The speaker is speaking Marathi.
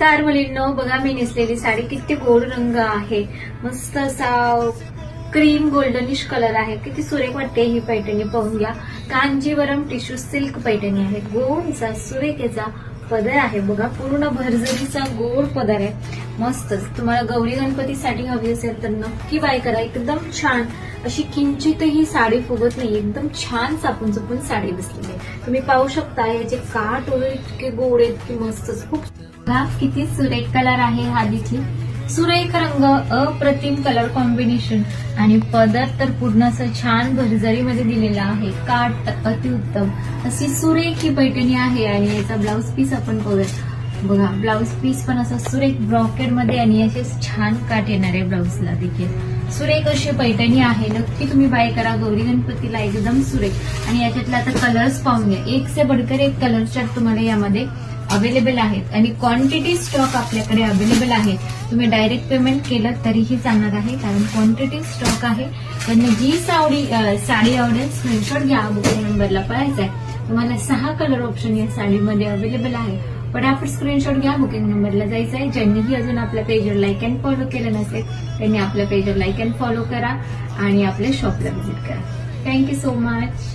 कार मुलींनो बघा मी नेसलेली साडी किती गोड रंग आहे. मस्त असा क्रीम गोल्डनिश कलर आहे. किती सुरेख वाटते ही पैठणी पाहून घ्या. कांजीवरम टिश्यू सिल्क पैठणी आहे गोडचा सुरेखेचा पदर आहे. बघा पूर्ण भरजरीचा गोड पदर आहे. मस्तच. तुम्हाला गौरी गणपतीसाठी हवी असेल तर नक्की बाय करा. एकदम छान. अशी किंचितही साडी फुगत नाही एकदम छान चापून चुपून साडी बसलेली आहे. तुम्ही पाहू शकता याचे काट वगैरे इतके गोड आहेत की मस्तच. खूप किती सुरेख कलर आहे हा देखील. सुरेख रंग अप्रतिम कलर कॉम्बिनेशन आणि पदर तर पूर्ण असं छान भरजरीमध्ये दिलेला आहे. काट अतिउत्तम अशी सुरेख ही पैठणी आहे आणि याचा ब्लाऊज पीस आपण पाहूया बघा ब्लाऊज पीस पण असं सुरेख ब्रॉकेटमध्ये आणि असे छान काट येणार आहे ब्लाऊजला देखील. सुरेख अशी पैठणी आहे. नक्की तुम्ही बाय करा. गौरी गणपतीला एकदम सुरेख. आणि याच्यातला आता कलर्स पाहून घ्या. एक से बडकर एक कलर चार्ट तुम्हाला यामध्ये अवेलेबल आहेत. आणि क्वांटिटी स्टॉक आपल्याकडे अवेलेबल आहे. तुम्ही डायरेक्ट पेमेंट केलं तरीही चालणार आहे. कारण क्वांटिटी स्टॉक आहे. त्यांना जी सावडी साडी आवडेल. स्क्रीनशॉट घ्या. बुकिंग नंबरला पळायचा आहे. तुम्हाला सहा कलर ऑप्शन या साडीमध्ये अवेलेबल आहे. पटापट स्क्रीनशॉट घ्या. बुकिंग नंबरला जायचं आहे. ज्यांनीही अजून आपल्या पेजवर लाईक अँड फॉलो केलं नसेल त्यांनी आपल्या पेजवर लाईक अँड फॉलो करा आणि आपल्या शॉपला व्हिजिट करा. Thank you so much